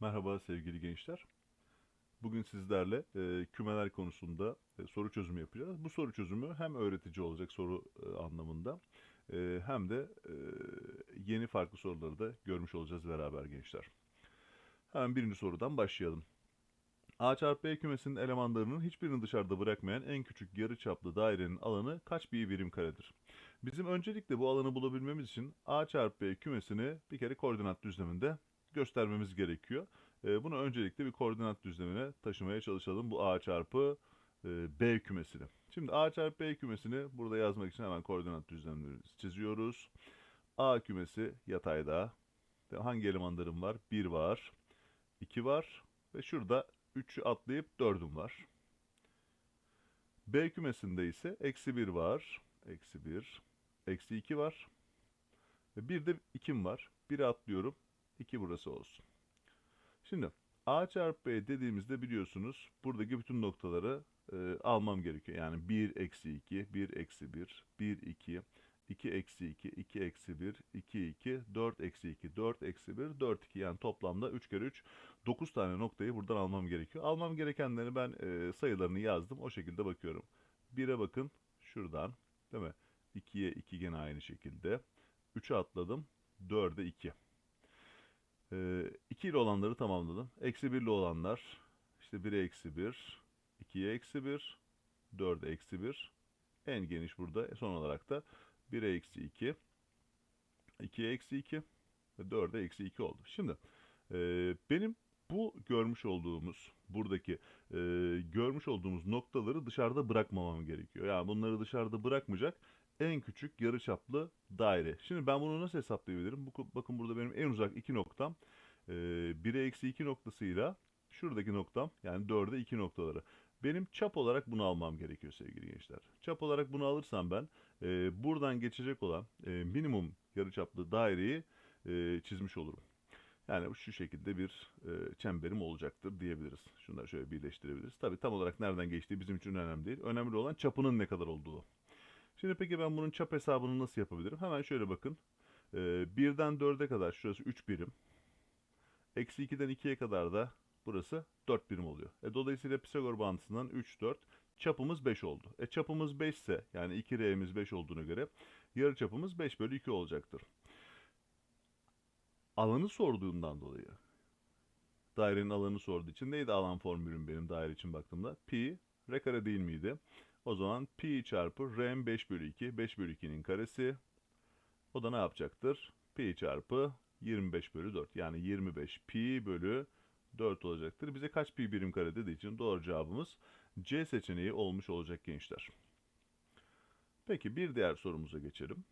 Merhaba sevgili gençler. Bugün sizlerle e, kümeler konusunda e, soru çözümü yapacağız. Bu soru çözümü hem öğretici olacak soru e, anlamında e, hem de e, yeni farklı soruları da görmüş olacağız beraber gençler. Hemen birinci sorudan başlayalım. A çarpı B kümesinin elemanlarının hiçbirini dışarıda bırakmayan en küçük yarıçaplı dairenin alanı kaç bir birim karedir? Bizim öncelikle bu alanı bulabilmemiz için A çarpı B kümesini bir kere koordinat düzleminde göstermemiz gerekiyor. E, bunu öncelikle bir koordinat düzlemine taşımaya çalışalım. Bu A çarpı e, B kümesini. Şimdi A çarpı B kümesini burada yazmak için hemen koordinat düzlemlerimizi çiziyoruz. A kümesi yatayda. Hangi elemanlarım var? 1 var, 2 var ve şurada 3'ü atlayıp 4'üm var. B kümesinde ise eksi 1 var, eksi 1, eksi 2 var ve bir de 2'm var. 1'i atlıyorum, 2 burası olsun. Şimdi A çarpı B dediğimizde biliyorsunuz buradaki bütün noktaları e, almam gerekiyor. Yani 1 eksi 2, 1 eksi 1, 1 2, 2 eksi 2, 2 eksi 1, 2 2, 4 eksi 2, 4 eksi 1, 4 2 yani toplamda 3 kere 3, 9 tane noktayı buradan almam gerekiyor. Almam gerekenleri ben e, sayılarını yazdım. O şekilde bakıyorum. 1'e bakın şuradan değil mi? 2'ye 2 gene aynı şekilde. 3'e atladım. 4'e 2. Ee, 2 ile olanları tamamladım. Eksi 1 ile olanlar işte 1'e eksi 1, 2'ye eksi 1, 4'e eksi 1. En geniş burada E, son olarak da 1'e eksi 2, 2'ye eksi 2 ve 4'e eksi 2 oldu. Şimdi e, benim bu görmüş olduğumuz buradaki e, görmüş olduğumuz noktaları dışarıda bırakmamam gerekiyor. Yani bunları dışarıda bırakmayacak en küçük yarıçaplı daire. Şimdi ben bunu nasıl hesaplayabilirim? Bu, bakın burada benim en uzak iki noktam. E, 1'e eksi 2 noktasıyla şuradaki noktam yani 4'e 2 noktaları. Benim çap olarak bunu almam gerekiyor sevgili gençler. Çap olarak bunu alırsam ben e, buradan geçecek olan e, minimum yarıçaplı daireyi e, çizmiş olurum. Yani şu şekilde bir e, çemberim olacaktır diyebiliriz. Şunları şöyle birleştirebiliriz. Tabii tam olarak nereden geçtiği bizim için önemli değil. Önemli olan çapının ne kadar olduğu. Şimdi peki ben bunun çap hesabını nasıl yapabilirim? Hemen şöyle bakın. Ee, 1'den 4'e kadar şurası 3 birim. Eksi 2'den 2'ye kadar da burası 4 birim oluyor. E, dolayısıyla Pisagor bağıntısından 3, 4. Çapımız 5 oldu. E çapımız 5 ise yani 2R'miz 5 olduğuna göre yarı çapımız 5 bölü 2 olacaktır. Alanı sorduğundan dolayı dairenin alanı sorduğu için neydi alan formülüm benim daire için baktığımda? Pi r kare değil miydi? O zaman pi çarpı r'm 5 bölü 2. 5 bölü 2'nin karesi. O da ne yapacaktır? Pi çarpı 25 bölü 4. Yani 25 pi bölü 4 olacaktır. Bize kaç pi birim kare dediği için doğru cevabımız C seçeneği olmuş olacak gençler. Peki bir diğer sorumuza geçelim.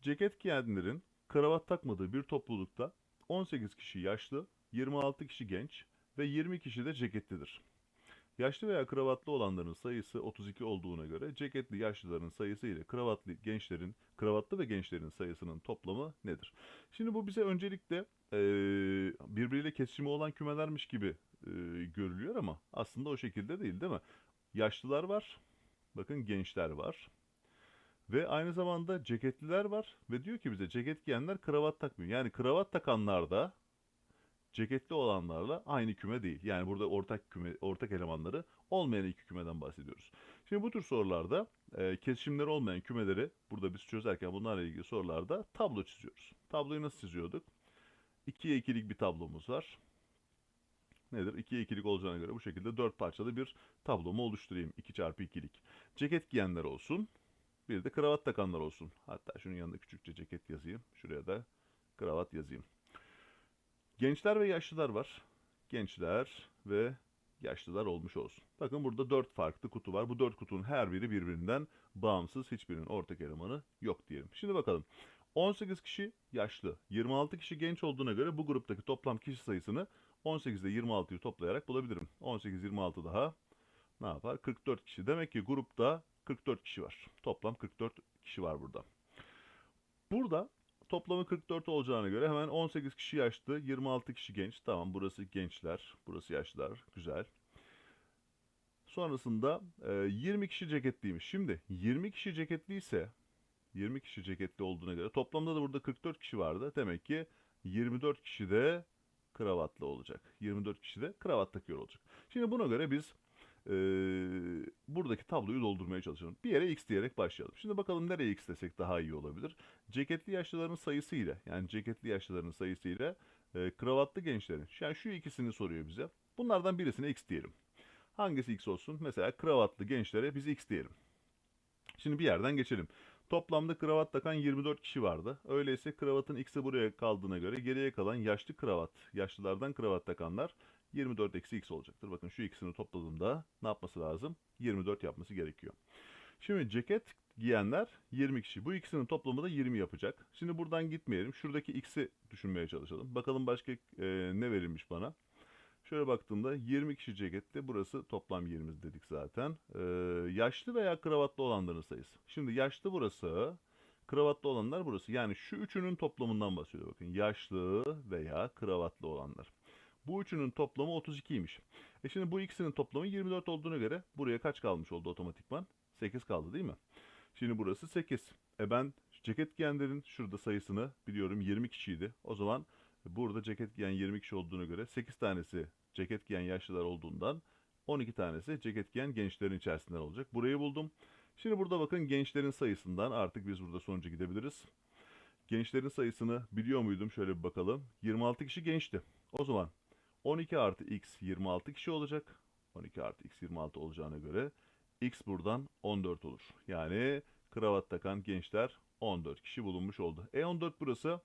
Ceket giyenlerin kravat takmadığı bir toplulukta 18 kişi yaşlı, 26 kişi genç ve 20 kişi de ceketlidir. Yaşlı veya kravatlı olanların sayısı 32 olduğuna göre ceketli yaşlıların sayısı ile kravatlı gençlerin, kravatlı ve gençlerin sayısının toplamı nedir? Şimdi bu bize öncelikle eee, birbiriyle kesişimi olan kümelermiş gibi eee, görülüyor ama aslında o şekilde değil değil mi? Yaşlılar var, bakın gençler var. Ve aynı zamanda ceketliler var ve diyor ki bize ceket giyenler kravat takmıyor. Yani kravat takanlar da ceketli olanlarla aynı küme değil. Yani burada ortak küme, ortak elemanları olmayan iki kümeden bahsediyoruz. Şimdi bu tür sorularda e, kesişimleri olmayan kümeleri burada biz çözerken bunlarla ilgili sorularda tablo çiziyoruz. Tabloyu nasıl çiziyorduk? 2'ye 2'lik bir tablomuz var. Nedir? 2'ye 2'lik olacağına göre bu şekilde 4 parçalı bir tablomu oluşturayım. 2 çarpı 2'lik. Ceket giyenler olsun. Bir de kravat takanlar olsun. Hatta şunun yanında küçükçe ceket yazayım. Şuraya da kravat yazayım. Gençler ve yaşlılar var. Gençler ve yaşlılar olmuş olsun. Bakın burada dört farklı kutu var. Bu dört kutunun her biri birbirinden bağımsız. Hiçbirinin ortak elemanı yok diyelim. Şimdi bakalım. 18 kişi yaşlı, 26 kişi genç olduğuna göre bu gruptaki toplam kişi sayısını 18 ile 26'yı toplayarak bulabilirim. 18 26 daha ne yapar? 44 kişi. Demek ki grupta 44 kişi var. Toplam 44 kişi var burada. Burada toplamı 44 olacağına göre hemen 18 kişi yaşlı, 26 kişi genç. Tamam burası gençler, burası yaşlılar. Güzel. Sonrasında e, 20 kişi ceketliymiş. Şimdi 20 kişi ceketliyse 20 kişi ceketli olduğuna göre toplamda da burada 44 kişi vardı. Demek ki 24 kişi de kravatlı olacak. 24 kişi de kravat takıyor olacak. Şimdi buna göre biz eee, buradaki tabloyu doldurmaya çalışalım. Bir yere x diyerek başlayalım. Şimdi bakalım nereye x desek daha iyi olabilir. Ceketli yaşlıların sayısı ile yani ceketli yaşlıların sayısı ile eee, kravatlı gençlerin. Yani şu ikisini soruyor bize. Bunlardan birisine x diyelim. Hangisi x olsun? Mesela kravatlı gençlere biz x diyelim. Şimdi bir yerden geçelim. Toplamda kravat takan 24 kişi vardı. Öyleyse kravatın x'i buraya kaldığına göre geriye kalan yaşlı kravat, yaşlılardan kravat takanlar 24 eksi x olacaktır. Bakın şu ikisini topladığımda ne yapması lazım? 24 yapması gerekiyor. Şimdi ceket giyenler 20 kişi. Bu ikisinin toplamı da 20 yapacak. Şimdi buradan gitmeyelim. Şuradaki x'i düşünmeye çalışalım. Bakalım başka e, ne verilmiş bana. Şöyle baktığımda 20 kişi ceketli. Burası toplam 20 dedik zaten. Ee, yaşlı veya kravatlı olanların sayısı. Şimdi yaşlı burası, kravatlı olanlar burası. Yani şu üçünün toplamından bahsediyor bakın. Yaşlı veya kravatlı olanlar. Bu üçünün toplamı 32'ymiş. E şimdi bu ikisinin toplamı 24 olduğuna göre buraya kaç kalmış oldu otomatikman? 8 kaldı değil mi? Şimdi burası 8. E ben ceket giyenlerin şurada sayısını biliyorum 20 kişiydi. O zaman burada ceket giyen 20 kişi olduğuna göre 8 tanesi ceket giyen yaşlılar olduğundan 12 tanesi ceket giyen gençlerin içerisinden olacak. Burayı buldum. Şimdi burada bakın gençlerin sayısından artık biz burada sonuca gidebiliriz. Gençlerin sayısını biliyor muydum? Şöyle bir bakalım. 26 kişi gençti. O zaman 12 artı x 26 kişi olacak. 12 artı x 26 olacağına göre x buradan 14 olur. Yani kravat takan gençler 14 kişi bulunmuş oldu. E 14 burası.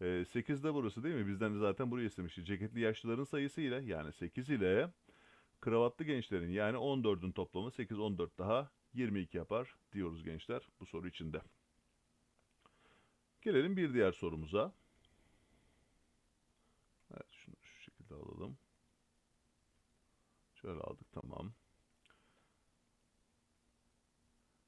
E, 8 de burası değil mi? Bizden de zaten burayı istemişti. Ceketli yaşlıların sayısı ile yani 8 ile kravatlı gençlerin yani 14'ün toplamı 8 14 daha 22 yapar diyoruz gençler bu soru içinde. Gelelim bir diğer sorumuza. Evet şunu şekilde alalım. Şöyle aldık tamam.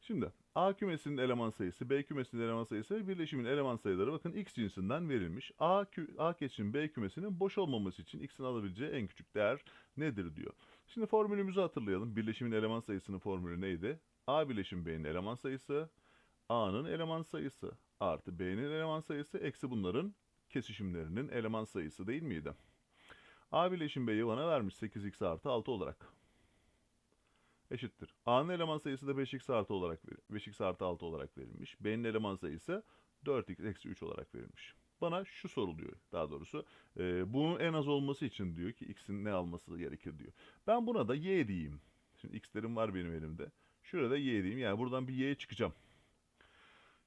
Şimdi A kümesinin eleman sayısı, B kümesinin eleman sayısı ve birleşimin eleman sayıları bakın x cinsinden verilmiş. A, kü- A kesişim B kümesinin boş olmaması için x'in alabileceği en küçük değer nedir diyor. Şimdi formülümüzü hatırlayalım. Birleşimin eleman sayısının formülü neydi? A birleşim B'nin eleman sayısı, A'nın eleman sayısı artı B'nin eleman sayısı eksi bunların kesişimlerinin eleman sayısı değil miydi? A birleşim B'yi bana vermiş 8x artı 6 olarak eşittir. A'nın eleman sayısı da 5x artı olarak ver- 5x artı 6 olarak verilmiş. B'nin eleman sayısı 4x eksi 3 olarak verilmiş. Bana şu soruluyor daha doğrusu. E, bunun en az olması için diyor ki x'in ne alması gerekir diyor. Ben buna da y diyeyim. Şimdi x'lerim var benim elimde. Şurada y diyeyim. Yani buradan bir y çıkacağım.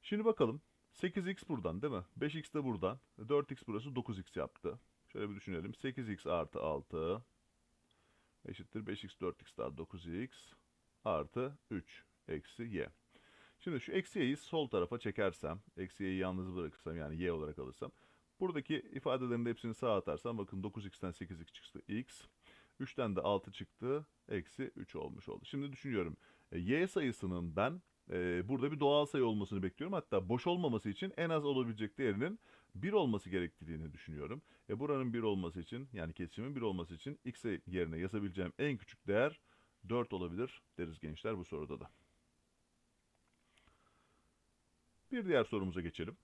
Şimdi bakalım. 8x buradan değil mi? 5x de buradan. 4x burası 9x yaptı. Şöyle bir düşünelim. 8x artı 6 eşittir 5x 4x daha 9x artı 3 eksi y. Şimdi şu eksi y'yi sol tarafa çekersem, eksi y'yi yalnız bırakırsam yani y olarak alırsam, buradaki ifadelerin de hepsini sağa atarsam bakın 9x'ten 8x çıktı x, 3'ten de 6 çıktı, eksi 3 olmuş oldu. Şimdi düşünüyorum, e, y sayısının ben burada bir doğal sayı olmasını bekliyorum. Hatta boş olmaması için en az olabilecek değerinin 1 olması gerektiğini düşünüyorum. E buranın 1 olması için yani kesişimin 1 olması için x yerine yazabileceğim en küçük değer 4 olabilir deriz gençler bu soruda da. Bir diğer sorumuza geçelim.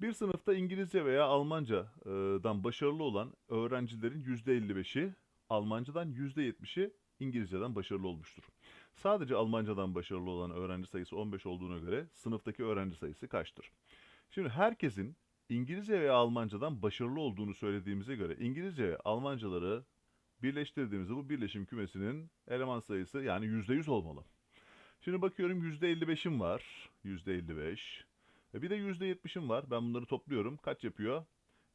Bir sınıfta İngilizce veya Almanca'dan başarılı olan öğrencilerin %55'i Almancadan %70'i İngilizceden başarılı olmuştur. Sadece Almancadan başarılı olan öğrenci sayısı 15 olduğuna göre sınıftaki öğrenci sayısı kaçtır? Şimdi herkesin İngilizce veya Almancadan başarılı olduğunu söylediğimize göre İngilizce ve Almancaları birleştirdiğimizde bu birleşim kümesinin eleman sayısı yani %100 olmalı. Şimdi bakıyorum %55'im var. %55. E bir de %70'im var. Ben bunları topluyorum. Kaç yapıyor?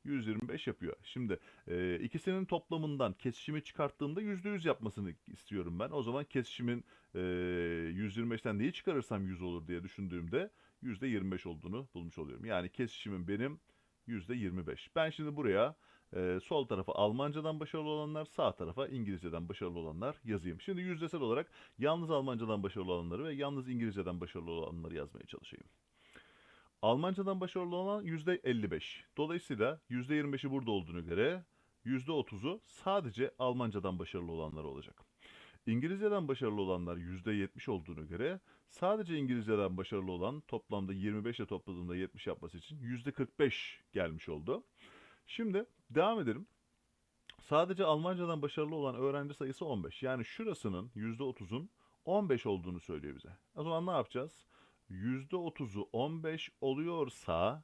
125 yapıyor. Şimdi e, ikisinin toplamından kesişimi çıkarttığımda %100 yapmasını istiyorum ben. O zaman kesişimin e, 125'ten neyi çıkarırsam 100 olur diye düşündüğümde %25 olduğunu bulmuş oluyorum. Yani kesişimin benim %25. Ben şimdi buraya e, sol tarafa Almancadan başarılı olanlar, sağ tarafa İngilizceden başarılı olanlar yazayım. Şimdi yüzdesel olarak yalnız Almancadan başarılı olanları ve yalnız İngilizceden başarılı olanları yazmaya çalışayım. Almancadan başarılı olan %55. Dolayısıyla %25'i burada olduğunu göre %30'u sadece Almancadan başarılı olanlar olacak. İngilizceden başarılı olanlar %70 olduğuna göre sadece İngilizceden başarılı olan toplamda 25 ile topladığında 70 yapması için %45 gelmiş oldu. Şimdi devam edelim. Sadece Almancadan başarılı olan öğrenci sayısı 15. Yani şurasının %30'un 15 olduğunu söylüyor bize. O zaman ne yapacağız? %30'u 15 oluyorsa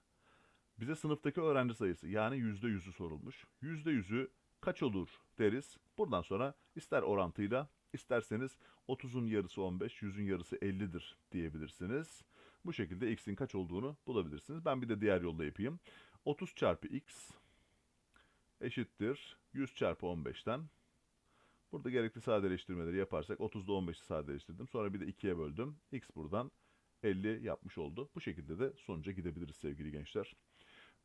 bize sınıftaki öğrenci sayısı yani %100'ü sorulmuş. %100'ü kaç olur deriz. Buradan sonra ister orantıyla isterseniz 30'un yarısı 15, 100'ün yarısı 50'dir diyebilirsiniz. Bu şekilde x'in kaç olduğunu bulabilirsiniz. Ben bir de diğer yolla yapayım. 30 çarpı x eşittir 100 çarpı 15'ten. Burada gerekli sadeleştirmeleri yaparsak 30'da 15'i sadeleştirdim. Sonra bir de 2'ye böldüm. x buradan 50 yapmış oldu. Bu şekilde de sonuca gidebiliriz sevgili gençler.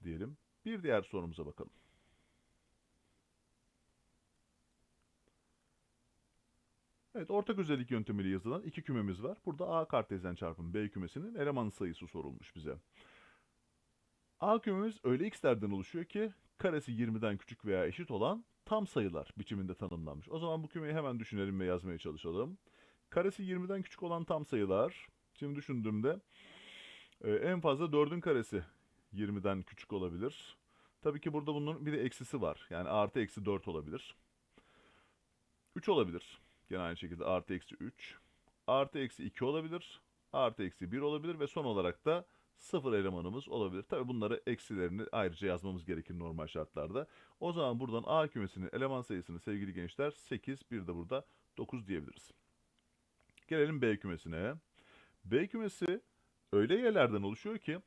Diyelim. Bir diğer sorumuza bakalım. Evet, ortak özellik yöntemiyle yazılan iki kümemiz var. Burada A kartezyen çarpım B kümesinin eleman sayısı sorulmuş bize. A kümemiz öyle x'lerden oluşuyor ki karesi 20'den küçük veya eşit olan tam sayılar biçiminde tanımlanmış. O zaman bu kümeyi hemen düşünelim ve yazmaya çalışalım. Karesi 20'den küçük olan tam sayılar. Şimdi düşündüğümde e, en fazla 4'ün karesi 20'den küçük olabilir. Tabii ki burada bunun bir de eksisi var. Yani artı eksi 4 olabilir. 3 olabilir. Gene aynı şekilde artı eksi 3. Artı eksi 2 olabilir. Artı eksi 1 olabilir ve son olarak da sıfır elemanımız olabilir. Tabi bunları eksilerini ayrıca yazmamız gerekir normal şartlarda. O zaman buradan A kümesinin eleman sayısını sevgili gençler 8, bir de burada 9 diyebiliriz. Gelelim B kümesine. B kümesi öyle yerlerden oluşuyor ki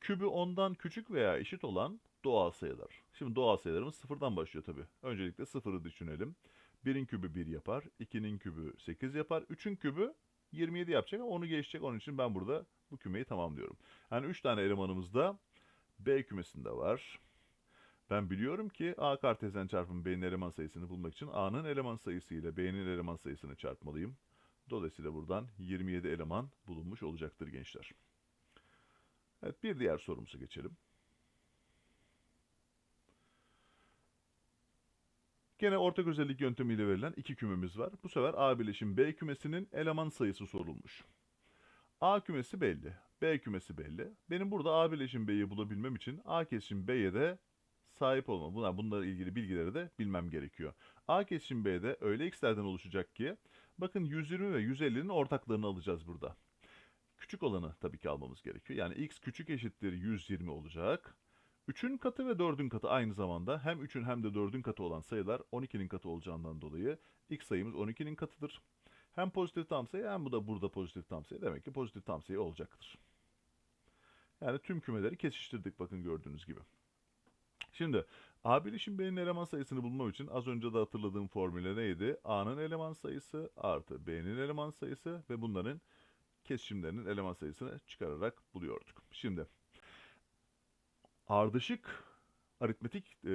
kübü 10'dan küçük veya eşit olan doğal sayılar. Şimdi doğal sayılarımız sıfırdan başlıyor tabi. Öncelikle sıfırı düşünelim. 1'in kübü 1 yapar, 2'nin kübü 8 yapar, 3'ün kübü 27 yapacak ama onu geçecek. Onun için ben burada bu kümeyi tamamlıyorum. Yani 3 tane elemanımız da B kümesinde var. Ben biliyorum ki A kartezyen çarpım B'nin eleman sayısını bulmak için A'nın eleman sayısı ile B'nin eleman sayısını çarpmalıyım. Dolayısıyla buradan 27 eleman bulunmuş olacaktır gençler. Evet bir diğer sorumuza geçelim. Gene ortak özellik yöntemiyle verilen iki kümemiz var. Bu sefer A bileşim B kümesinin eleman sayısı sorulmuş. A kümesi belli. B kümesi belli. Benim burada A bileşim B'yi bulabilmem için A kesişim B'ye de sahip olmam. Bunlar, bunlarla ilgili bilgileri de bilmem gerekiyor. A kesişim B'de öyle x'lerden oluşacak ki bakın 120 ve 150'nin ortaklarını alacağız burada. Küçük olanı tabii ki almamız gerekiyor. Yani x küçük eşittir 120 olacak. 3'ün katı ve 4'ün katı aynı zamanda hem 3'ün hem de 4'ün katı olan sayılar 12'nin katı olacağından dolayı x sayımız 12'nin katıdır. Hem pozitif tam sayı hem bu da burada pozitif tam sayı. Demek ki pozitif tam sayı olacaktır. Yani tüm kümeleri kesiştirdik bakın gördüğünüz gibi. Şimdi A bileşim B'nin eleman sayısını bulmam için az önce de hatırladığım formüle neydi? A'nın eleman sayısı artı B'nin eleman sayısı ve bunların kesişimlerinin eleman sayısını çıkararak buluyorduk. Şimdi ardışık aritmetik e,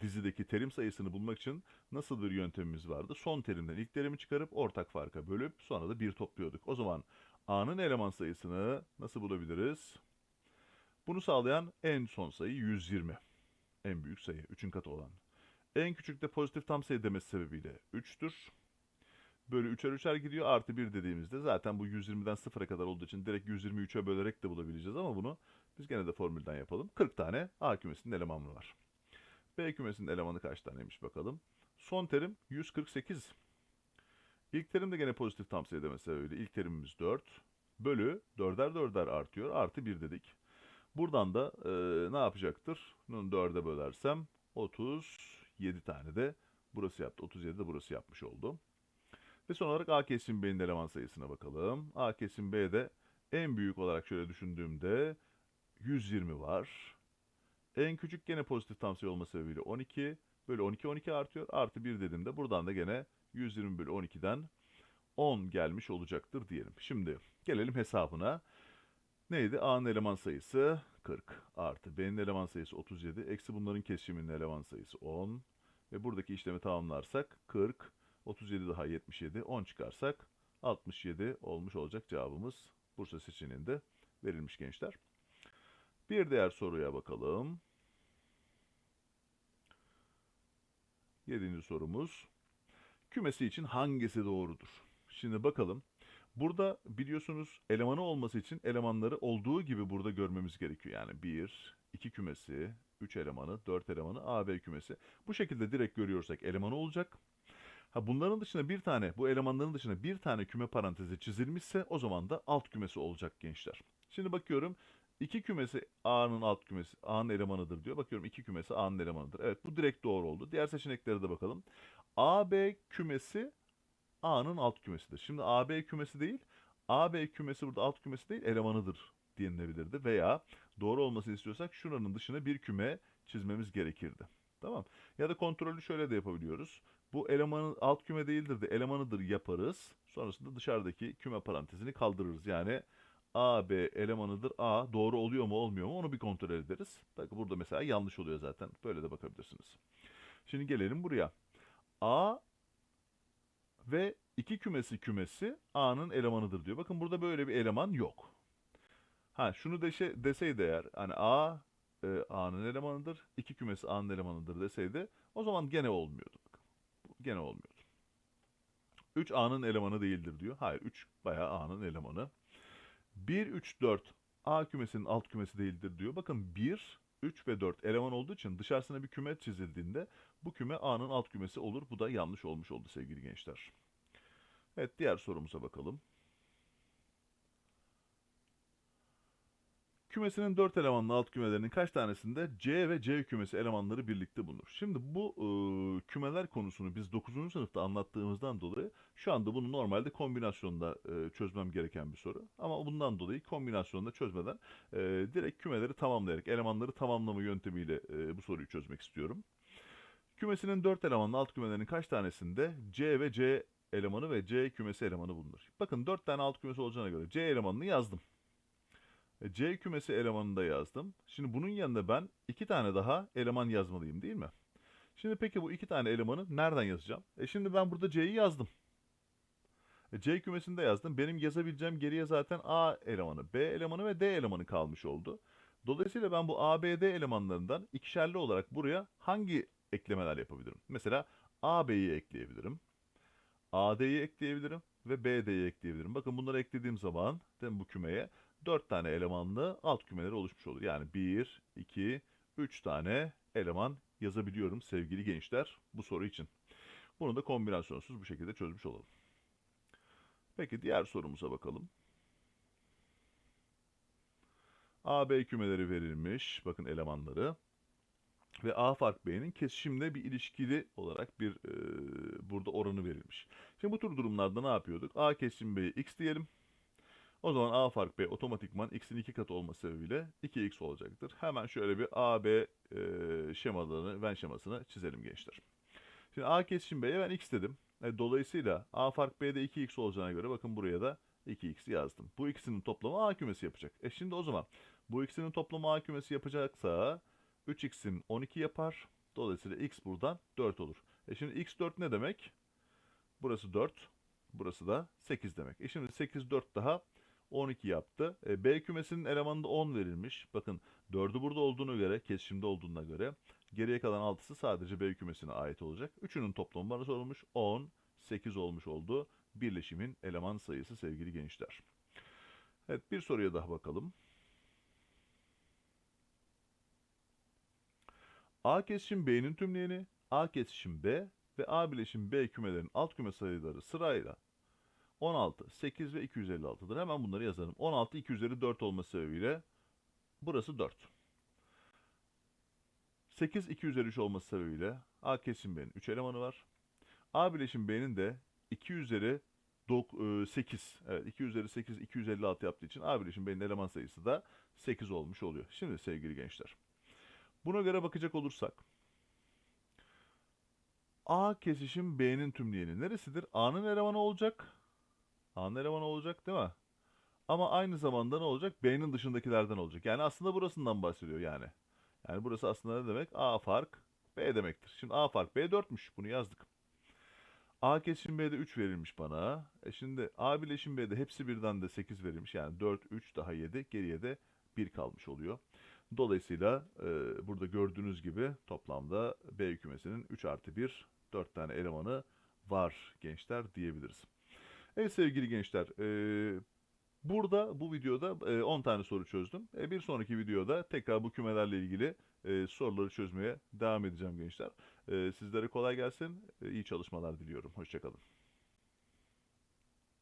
dizideki terim sayısını bulmak için nasıl bir yöntemimiz vardı? Son terimden ilk terimi çıkarıp ortak farka bölüp sonra da bir topluyorduk. O zaman A'nın eleman sayısını nasıl bulabiliriz? Bunu sağlayan en son sayı 120. En büyük sayı, 3'ün katı olan. En küçük de pozitif tam sayı demesi sebebiyle 3'tür. Bölü 3'er 3'er gidiyor. Artı 1 dediğimizde zaten bu 120'den 0'a kadar olduğu için direkt 123'e bölerek de bulabileceğiz ama bunu biz gene de formülden yapalım. 40 tane A kümesinin elemanı var. B kümesinin elemanı kaç taneymiş bakalım. Son terim 148. İlk terim de gene pozitif tam sayı demesi sebebiyle ilk terimimiz 4. Bölü 4'er 4'er artıyor. Artı 1 dedik. Buradan da e, ne yapacaktır? Bunu 4'e bölersem 37 tane de burası yaptı. 37 de burası yapmış oldu. Ve son olarak A kesim B'nin eleman sayısına bakalım. A kesim B'de en büyük olarak şöyle düşündüğümde 120 var. En küçük gene pozitif tam sayı olma sebebiyle 12. Bölü 12 12 artıyor. Artı 1 dediğimde buradan da gene 120 bölü 12'den 10 gelmiş olacaktır diyelim. Şimdi gelelim hesabına. Neydi? A'nın eleman sayısı 40 artı B'nin eleman sayısı 37. Eksi bunların kesişiminin eleman sayısı 10. Ve buradaki işlemi tamamlarsak 40, 37 daha 77, 10 çıkarsak 67 olmuş olacak cevabımız Bursa seçeneğinde verilmiş gençler. Bir diğer soruya bakalım. Yedinci sorumuz. kümesi için hangisi doğrudur? Şimdi bakalım. Burada biliyorsunuz elemanı olması için elemanları olduğu gibi burada görmemiz gerekiyor. Yani 1, 2 kümesi, 3 elemanı, 4 elemanı, A, B kümesi. Bu şekilde direkt görüyorsak elemanı olacak. Ha bunların dışında bir tane, bu elemanların dışında bir tane küme parantezi çizilmişse o zaman da alt kümesi olacak gençler. Şimdi bakıyorum iki kümesi A'nın alt kümesi, A'nın elemanıdır diyor. Bakıyorum iki kümesi A'nın elemanıdır. Evet bu direkt doğru oldu. Diğer seçeneklere de bakalım. AB kümesi A'nın alt kümesidir. Şimdi AB kümesi değil, AB kümesi burada alt kümesi değil, elemanıdır denilebilirdi. Veya doğru olması istiyorsak şuranın dışına bir küme çizmemiz gerekirdi. Tamam. Ya da kontrolü şöyle de yapabiliyoruz. Bu elemanın alt küme değildir de elemanıdır yaparız. Sonrasında dışarıdaki küme parantezini kaldırırız. Yani A, B elemanıdır A doğru oluyor mu olmuyor mu onu bir kontrol ederiz. Bakın burada mesela yanlış oluyor zaten. Böyle de bakabilirsiniz. Şimdi gelelim buraya. A ve iki kümesi kümesi A'nın elemanıdır diyor. Bakın burada böyle bir eleman yok. Ha şunu deşe, deseydi eğer hani A e, A'nın elemanıdır, iki kümesi A'nın elemanıdır deseydi o zaman gene olmuyordu. Bakın. Gene olmuyordu. 3 A'nın elemanı değildir diyor. Hayır 3 bayağı A'nın elemanı. 1, 3, 4 A kümesinin alt kümesi değildir diyor. Bakın 1, 3 ve 4 eleman olduğu için dışarısına bir küme çizildiğinde bu küme A'nın alt kümesi olur. Bu da yanlış olmuş oldu sevgili gençler. Evet diğer sorumuza bakalım. Kümesinin 4 elemanlı alt kümelerinin kaç tanesinde C ve C kümesi elemanları birlikte bulunur? Şimdi bu e, kümeler konusunu biz 9. sınıfta anlattığımızdan dolayı şu anda bunu normalde kombinasyonda e, çözmem gereken bir soru. Ama bundan dolayı kombinasyonda çözmeden e, direkt kümeleri tamamlayarak elemanları tamamlama yöntemiyle e, bu soruyu çözmek istiyorum. Kümesinin 4 elemanlı alt kümelerinin kaç tanesinde C ve C elemanı ve C kümesi elemanı bulunur? Bakın 4 tane alt kümesi olacağına göre C elemanını yazdım. E, C kümesi elemanını da yazdım. Şimdi bunun yanında ben iki tane daha eleman yazmalıyım değil mi? Şimdi peki bu iki tane elemanı nereden yazacağım? E şimdi ben burada C'yi yazdım. E C kümesini de yazdım. Benim yazabileceğim geriye zaten A elemanı, B elemanı ve D elemanı kalmış oldu. Dolayısıyla ben bu A, B, D elemanlarından ikişerli olarak buraya hangi eklemeler yapabilirim? Mesela A, B'yi ekleyebilirim. A, D'yi ekleyebilirim ve B, D'yi ekleyebilirim. Bakın bunları eklediğim zaman değil mi, bu kümeye 4 tane elemanlı alt kümeleri oluşmuş olur. Yani 1, 2, 3 tane eleman yazabiliyorum sevgili gençler bu soru için. Bunu da kombinasyonsuz bu şekilde çözmüş olalım. Peki diğer sorumuza bakalım. A, B kümeleri verilmiş. Bakın elemanları. Ve A fark B'nin kesişimle bir ilişkili olarak bir e, burada oranı verilmiş. Şimdi bu tür durumlarda ne yapıyorduk? A kesişim B'ye x diyelim. O zaman A fark B otomatikman x'in 2 katı olması sebebiyle 2x olacaktır. Hemen şöyle bir A, B e, şemalarını, Venn şemasını çizelim gençler. Şimdi A kesişim B'ye ben x dedim. E, dolayısıyla A fark B'de 2x olacağına göre bakın buraya da 2x yazdım. Bu ikisinin toplamı A kümesi yapacak. E şimdi o zaman bu ikisinin toplamı A kümesi yapacaksa 3x'in 12 yapar. Dolayısıyla x buradan 4 olur. E şimdi x 4 ne demek? Burası 4. Burası da 8 demek. E şimdi 8 4 daha 12 yaptı. E, B kümesinin elemanında 10 verilmiş. Bakın 4'ü burada olduğuna göre, kesişimde olduğuna göre geriye kalan 6'sı sadece B kümesine ait olacak. Üçünün toplamı bana sorulmuş. 10, 8 olmuş oldu. Birleşimin eleman sayısı sevgili gençler. Evet bir soruya daha bakalım. A kesişim B'nin tümleyeni, A kesişim B ve A bileşim B kümelerin alt küme sayıları sırayla 16, 8 ve 256'dır. Hemen bunları yazalım. 16, 2 üzeri 4 olması sebebiyle burası 4. 8, 2 üzeri 3 olması sebebiyle A kesim B'nin 3 elemanı var. A bileşim B'nin de 2 üzeri 8, evet 2 üzeri 8, 256 yaptığı için A bileşim B'nin eleman sayısı da 8 olmuş oluyor. Şimdi sevgili gençler. Buna göre bakacak olursak A kesişim B'nin tümleyeni neresidir? A'nın elemanı olacak. A'nın elemanı olacak değil mi? Ama aynı zamanda ne olacak? B'nin dışındakilerden olacak. Yani aslında burasından bahsediyor yani. Yani burası aslında ne demek? A fark B demektir. Şimdi A fark B 4'müş. Bunu yazdık. A kesişim B'de 3 verilmiş bana. E şimdi A bileşim B'de hepsi birden de 8 verilmiş. Yani 4, 3 daha 7. Geriye de 1 kalmış oluyor. Dolayısıyla e, burada gördüğünüz gibi toplamda B kümesinin 3 artı 1, 4 tane elemanı var gençler diyebiliriz. Evet sevgili gençler, e, burada bu videoda e, 10 tane soru çözdüm. E, bir sonraki videoda tekrar bu kümelerle ilgili e, soruları çözmeye devam edeceğim gençler. E, sizlere kolay gelsin, e, iyi çalışmalar diliyorum. Hoşçakalın.